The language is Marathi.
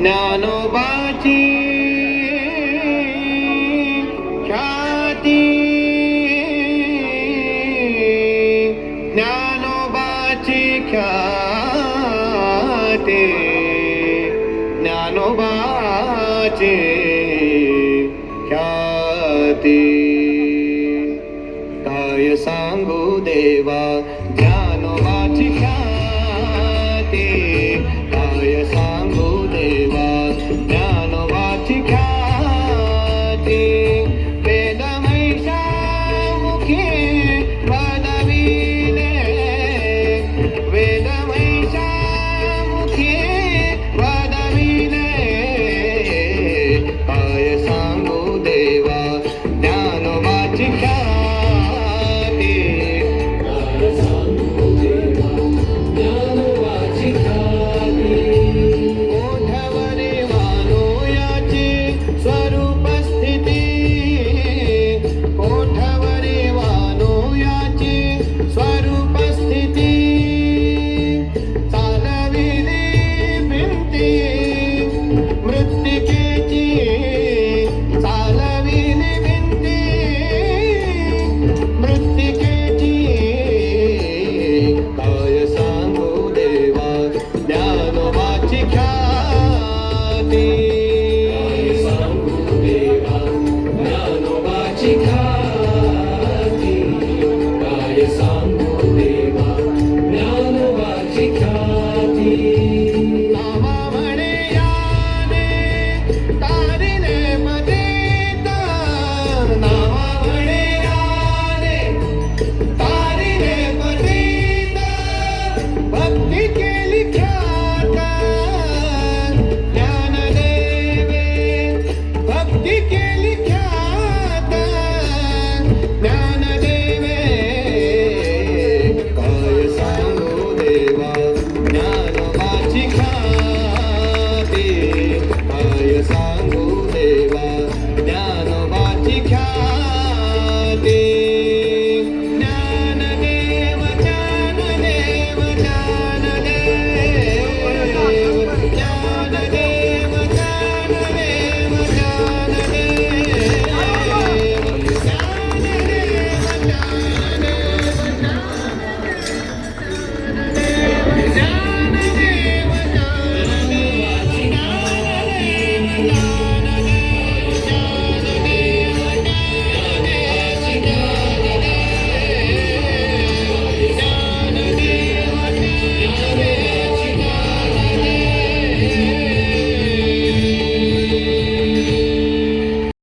ज्ञानोबाची ख्याती. ज्ञानोबाची ख्याती. ज्ञानोबाची ख्याती. काय सांगू देवा ज्ञानोबाची ख्याती. काय सांगू देवा ज्ञानवाची वेदमैषा मुखी पदवीने वेदमैषा मुखी सांगू देवा ज्ञानवाची